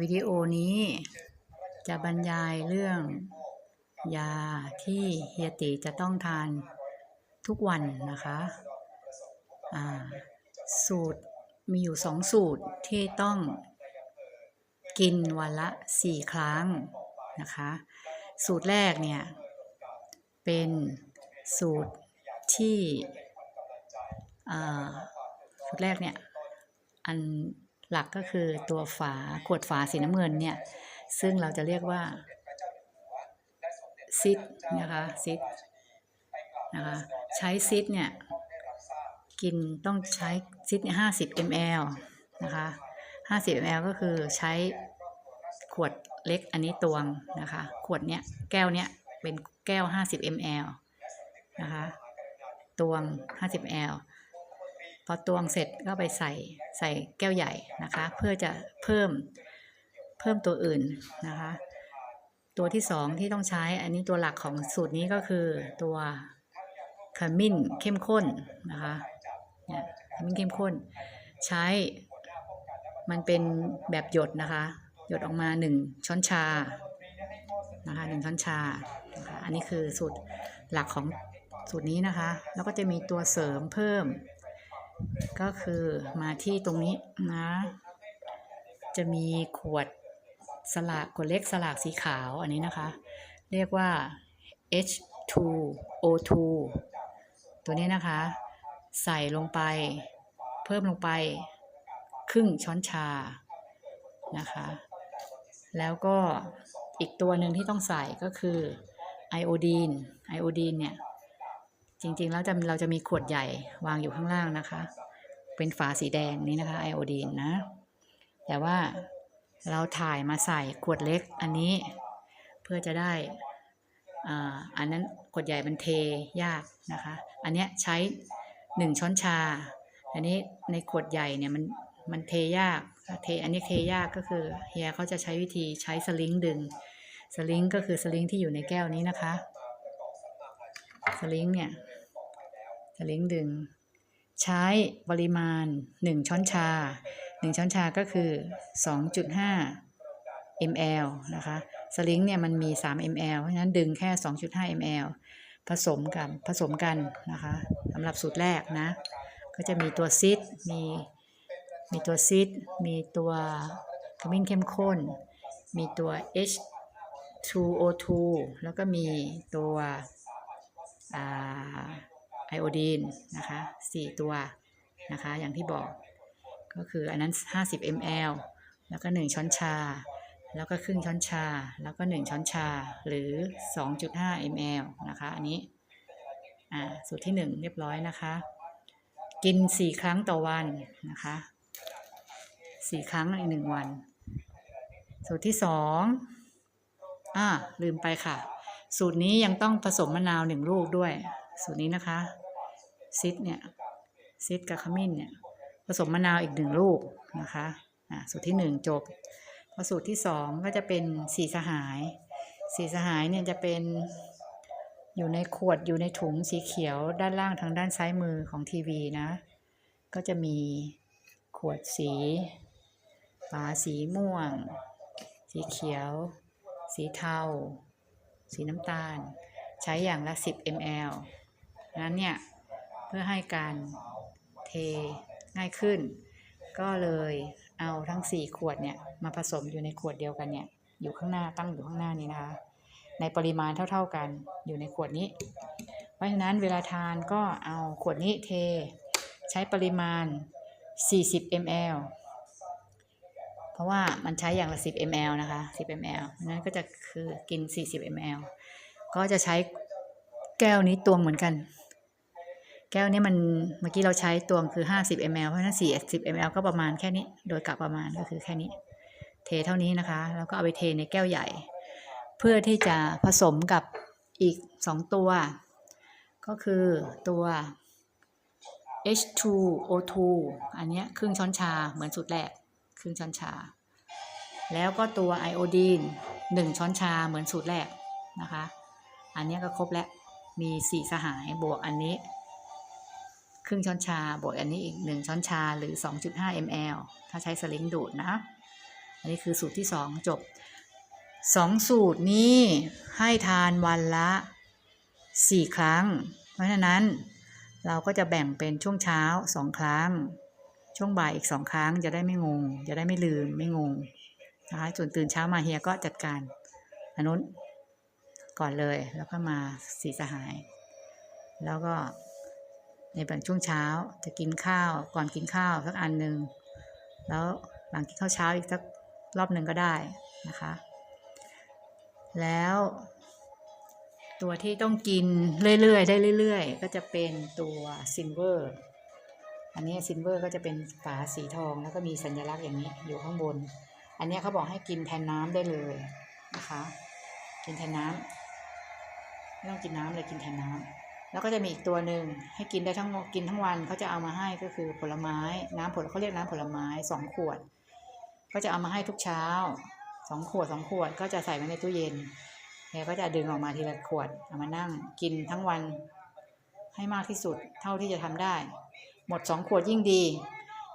วิดีโอนี้จะบรรยายเรื่อง ยาที่เฮียติจะต้องทานทุกวันนะคะสูตรมีอยู่สองสูตรที่ต้องกินวันละสี่ครั้งนะคะ สูตรแรกเนี่ย เป็นสูตรที่สูตรแรกเนี่ย อัน หลักก็คือตัวฝาขวดฝาสีน้ำเงินเนี่ย ซึ่งเราจะเรียกว่าซิดนะคะซิดนะคะใช้ซิดเนี่ยกินต้องใช้ซิดเนี่ยห้าสิบ ml นะคะห้าสิบ ml ก็คือใช้ขวดเล็กอันนี้ตวงนะคะ ขวดเนี้ยแก้วเนี้ยเป็นแก้วห้าสิบ ml นะคะ ตวงห้าสิบ ml พอตวงเสร็จก็ไปใส่ใส่แก้วใหญ่นะคะ เพื่อจะเพิ่มเพิ่มตัวอื่นนะคะ ตัวที่สองที่ต้องใช้อันนี้ตัวหลักของสูตรนี้ก็คือตัวขมิ้นเข้มข้นนะคะเนี่ยขมิ้นเข้มข้น ใช้มันเป็นแบบหยดนะคะ หยดออกมาหนึ่งช้อนชานะคะหนึ่งช้อนชานะคะอันนี้คือสูตรหลักของสูตรนี้นะคะ แล้วก็จะมีตัวเสริมเพิ่ม ก็คือมาที่ตรงนี้นะ จะมีขวดสลากขวดเล็กสลากสีขาวอันนี้นะคะ เรียกว่า H2O2 ตัวนี้นะคะ ใส่ลงไป เพิ่มลงไป ครึ่งช้อนชานะคะ แล้วก็อีกตัวหนึ่งที่ต้องใส่ก็คือไอโอดีนไอโอดีนเนี่ย จริงๆ แล้วจะเราจะมีขวดใหญ่วางอยู่ข้างล่างนะคะ เป็นฝาสีแดงนี้นะคะไอโอดีนนะ แต่ว่าเราถ่ายมาใส่ขวดเล็กอันนี้เพื่อจะได้อ่าอันนั้นขวดใหญ่มันเทยากนะคะ อันเนี้ยใช้หนึ่งช้อนชา อันนี้ในขวดใหญ่เนี่ยมันมันเทยากเทอันนี้เทยากก็คือเฮียเขาจะใช้วิธีใช้สลิงดึง สลิงก็คือสลิงที่อยู่ในแก้วนี้นะคะ สลิงเนี่ย สลิงดึง ใช้ปริมาณ 1 ช้อนชา 1 ช้อนชาก็คือ 2.5 ml นะคะสลิงเนี่ยมันมี 3 ml เพราะฉะนั้นดึงแค่ 2.5 ml ผสมกันผสมกันนะคะสำหรับสูตรแรกนะ ก็จะมีตัวซิดมีมีตัวซิดมีตัวขมิ้นเข้มข้น มีตัว H2O2 แล้วก็มีตัวอ่า ไอโอดีนนะคะ4ตัวนะคะอย่างที่บอกก็คืออันนั้น 50 ml แล้วก็ 1 ช้อนชา แล้วก็ครึ่งช้อนชา แล้วก็ 1 ช้อนชาหรือ 2.5 ml นะคะ อันนี้อ่าสูตรที่ 1 เรียบร้อยนะคะ กิน 4 ครั้งต่อวันนะคะ 4 ครั้งใน1วัน สูตรที่ 2อ่าลืมไปค่ะ สูตรนี้ยังต้องผสมมะนาว 1 ลูกด้วย สูตรนี้นะคะซิดเนี่ยซิดกับขมิ้นเนี่ยผสมมะนาวอีกหนึ่งลูกนะคะอ่าสูตรที่หนึ่งจบพอสูตรที่สองก็จะเป็นสีสหายสีสหายเนี่ยจะเป็นอยู่ในขวดอยู่ในถุงสีเขียวด้านล่างทางด้านซ้ายมือของทีวีนะ ก็จะมีขวดสีฝาสีม่วง สีเขียว สีเทา สีน้ำตาล ใช้อย่างละ 10 ml นั้นเนี่ย เพื่อให้การเทง่ายขึ้น ก็เลยเอาทั้ง 4 ขวดเนี่ยมาผสมอยู่ในขวดเดียวกันเนี่ยอยู่ข้างหน้าตั้งอยู่ข้างหน้านี้นะคะ ในปริมาณเท่า ๆกันอยู่ในขวดนี้ เพราะฉะนั้นเวลาทานก็เอาขวดนี้เทใช้ปริมาณ 40 ml เพราะว่ามันใช้อย่างละ 10 ml นะคะ 10 ml นั้นก็จะคือกิน 40 ml ก็จะใช้แก้วนี้ตวงเหมือนกัน แก้วนี้มันเมื่อกี้เราใช้ตวงคือ 50 ml เพราะฉะนั้น 40 ml ก็ประมาณแค่นี้ โดยกะประมาณก็คือแค่นี้ เทเท่านี้นะคะ แล้วก็เอาไปเทในแก้วใหญ่ เพื่อที่จะผสมกับอีก 2 ตัว ก็คือตัว H2O2 อันนี้ครึ่งช้อนชาเหมือนสูตรแรก ครึ่งช้อนชา แล้วก็ตัวไอโอดีน1ช้อนชาเหมือนสูตรแรกนะคะ อันนี้ก็ครบแล้ว มีสี่สหายบวกอันนี้ รึ่งช้อนชา บวกอันนี้อีกหนึ่งช้อนชาหรือ 2.5 ml ถ้าใช้สลิงดูดนะ อันนี้คือสูตรที่สองจบสองสูตรนี้ให้ทานวันละสี่ครั้ง เพราะฉะนั้นเราก็จะแบ่งเป็นช่วงเช้าสองครั้ง ช่วงบ่ายอีกสองครั้งจะได้ไม่งง จะได้ไม่ลืมไม่งงนะคะส่วนตื่นเช้ามาเฮียก็จัดการอันนู้นก่อนเลยแล้วก็มาสีสหาย แล้วก็ ในบางช่วงเช้าจะกินข้าวก่อนกินข้าวสักอันหนึ่งแล้วหลังกินข้าวเช้าอีกสักรอบหนึ่งก็ได้นะคะ แล้ว ตัวที่ต้องกินเรื่อยๆได้เรื่อยๆ ก็จะเป็นตัวซินเวอร์อันนี้ซินเวอร์ก็จะเป็นฝาสีทองแล้วก็มีสัญลักษณ์อย่างนี้อยู่ข้างบน อันนี้เขาบอกให้กินแทนน้ำได้เลยนะคะ กินแทนน้ำไม่ต้องกินน้ำเลยกินแทนน้ำ แล้วก็จะมีอีกตัวหนึ่งให้กินได้ทั้งกินทั้งวันเขาจะเอามาให้ก็คือผลไม้ น้ำผลเขาเรียกน้ำผลไม้สองขวด ก็จะเอามาให้ทุกเช้าสองขวดสองขวดก็จะใส่ไว้ในตู้เย็นแกก็จะดึงออกมาทีละขวดเอามานั่งกินทั้งวันให้มากที่สุดเท่าที่จะทำได้ หมดสองขวดยิ่งดี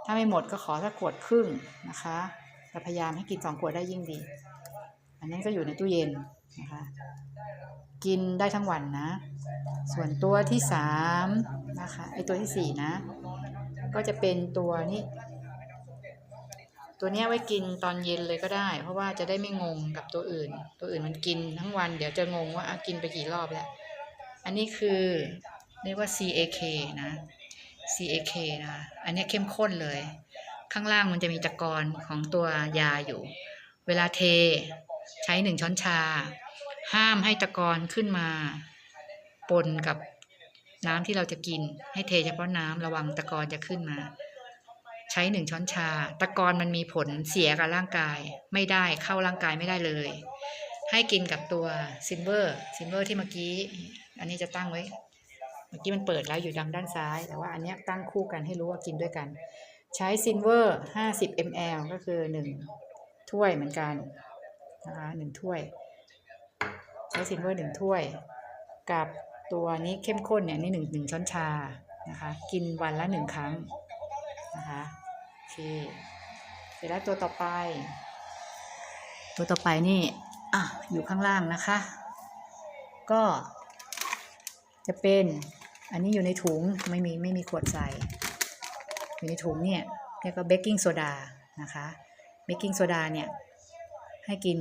ถ้าไม่หมดก็ขอสักขวดครึ่งนะคะแต่พยายามให้กินสองขวดได้ยิ่งดี อันนั้นก็อยู่ในตู้เย็น นะคะกินได้ทั้งวันนะ ส่วนตัวที่สามนะคะไอตัวที่สี่นะ ก็จะเป็นตัวนี้ ตัวเนี้ยไว้กินตอนเย็นเลยก็ได้ เพราะว่าจะได้ไม่งงกับตัวอื่น ตัวอื่นมันกินทั้งวัน เดี๋ยวจะงงว่าอะกินไปกี่รอบแล้ว อันนี้คือเรียกว่า CAK นะ CAK นะ อันเนี้ยเข้มข้นเลย ข้างล่างมันจะมีตะกอนของตัวยาอยู่ เวลาเทใช้หนึ่งช้อนชา ห้ามให้ตะกอนขึ้นมา ปนกับน้ำที่เราจะกิน ให้เทเฉพาะน้ำระวังตะกอนจะขึ้นมา ใช้หนึ่งช้อนชา ตะกอนมันมีผลเสียกับร่างกายไม่ได้เข้าร่างกายไม่ได้เลย ให้กินกับตัวซินเวอร์ซินเวอร์ที่เมื่อกี้ อันนี้จะตั้งไว้ เมื่อกี้มันเปิดแล้วอยู่ดังด้านซ้าย แต่ว่าอันนี้ตั้งคู่กันให้รู้ว่ากินด้วยกัน ใช้ซินเวอร์ 50 ml ก็คือ 1 ถ้วยเหมือนกันนะคะหนึ่งถ้วย ช้ซินเวอร์หนึ่งถ้วย กับตัวนี้เข้มข้นเนี่ยนี่หนึ่งหนึ่งช้อนชานะคะ กินวันละหนึ่งครั้งนะคะโอเคเสร็จแล้วตัวต่อไป ตัวต่อไปนี่อะอยู่ข้างล่างนะคะ ก็จะเป็นอันนี้อยู่ในถุงไม่มีไม่มีขวดใส่อยู่ในถุงเนี่ยเรียกว่าเบกกิ้งโซดานะคะเบกกิ้งโซดาเนี่ยให้กิน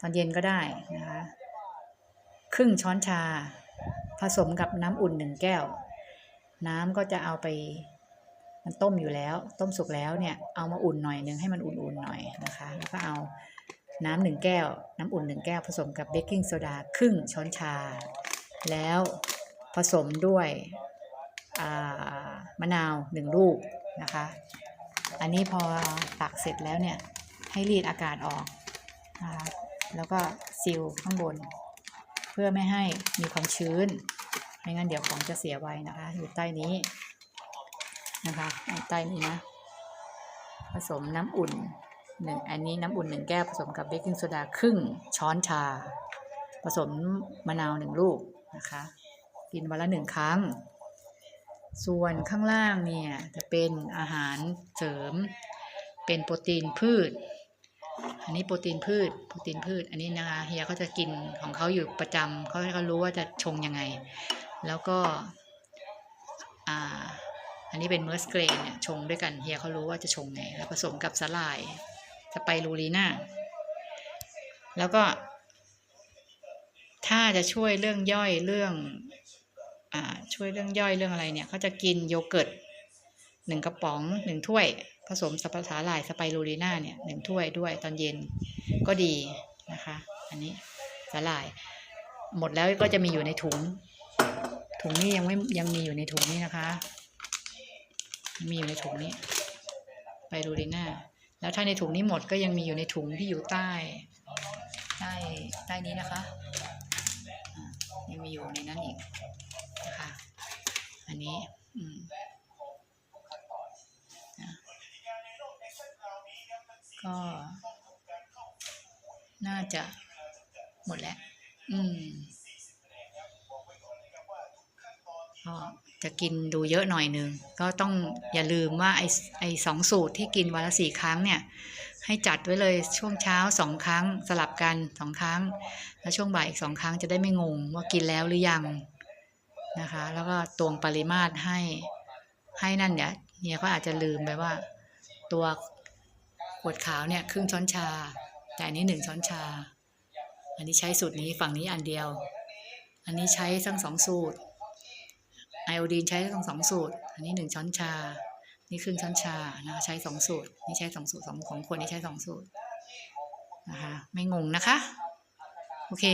ตอนเย็นก็ได้นะคะครึ่งช้อนชา ผสมกับน้ำอุ่นหนึ่งแก้ว น้ำก็จะเอาไป มันต้มอยู่แล้ว ต้มสุกแล้วเนี่ยเอามาอุ่นหน่อยหนึงให้มันอุ่นๆหน่อยนะคะ แล้วก็เอาน้ำหนึ่งแก้ว น้ำอุ่นหนึ่งแก้วผสมกับเบกกิ้งโซดาครึ่งช้อนชา แล้วผสมด้วยมะนาวหนึ่งลูกนะคะ อันนี้พอตักเสร็จแล้วเนี่ยให้รีดอากาศออก แล้วก็ซีลข้างบน เพื่อไม่ให้มีความชื้น ไม่งั้นเดี๋ยวของจะเสียไวนะคะ อยู่ใต้นี้นะคะใต้นี้นะ ผสมน้ำอุ่นหนึ่งอันนี้น้ำอุ่นหนึ่งแก้วผสมกับเบกกิ้งโซดาครึ่งช้อนชา ผสมมะนาวหนึ่งลูกนะคะ กินวันละหนึ่งครั้ง ส่วนข้างล่างเนี่ยจะเป็นอาหารเสริม เป็นโปรตีนพืช อันนี้โปรตีนพืช โปรตีนพืช อันนี้นะคะเฮียเขาจะกินของเขาอยู่ประจำเขาเขารู้ว่าจะชงยังไง แล้วก็อ่าอันนี้เป็นเมอร์สเกรนเนี่ยชงด้วยกันเฮียเขารู้ว่าจะชงไงแล้วผสมกับสลายสไปรูลีน่าแล้วก็ถ้าจะช่วยเรื่องย่อยเรื่องอ่าช่วยเรื่องย่อยเรื่องอะไรเนี่ยเขาจะกินโยเกิร์ตหนึ่งกระป๋องหนึ่งถ้วย ผสมสับปะสาหร่ายสไปรูลีน่าเนี่ยหนึ่งถ้วยด้วยตอนเย็นก็ดีนะคะ อันนี้สาหร่าย หมดแล้วก็จะมีอยู่ในถุง ถุงนี้ยังไม่ยังมีอยู่ในถุงนี้นะคะ มีอยู่ในถุงนี้ไปรูลีน่าแล้วถ้าในถุงนี้หมดก็ยังมีอยู่ในถุงที่อยู่ใต้ใต้ใต้นี้นะคะอ่ายังมีอยู่ในนั้นอีกนะคะอันนี้อืม ก็ น่าจะหมดแล้ว อืมก็จะกินดูเยอะหน่อยหนึ่งก็ต้องอย่าลืมว่าไอ้ไอ้สองสูตรที่กินวันละสี่ครั้งเนี่ย ให้จัดไว้เลยช่วงเช้าสองครั้งสลับกันสองครั้ง แล้วช่วงบ่ายอีกสองครั้งจะได้ไม่งงว่ากินแล้วหรือยังนะคะ แล้วก็ตวงปริมาตรให้ให้นั่นเนี่ยเฮียก็อาจจะลืมไปว่า ตัว ขวดขาวเนี่ยครึ่งช้อนชา แต่อันนี้หนึ่งช้อนชา อันนี้ใช้สูตรนี้ฝั่งนี้อันเดียว อันนี้ใช้ทั้งสองสูตร ไอโอดีนใช้ทั้งสองสูตร อันนี้หนึ่งช้อนชา นี่ครึ่งช้อนชานะคะใช้สองสูตร นี่ใช้สองสูตรสองของคนนี่ใช้สองสูตรนะคะ ไม่งงนะคะ โอเค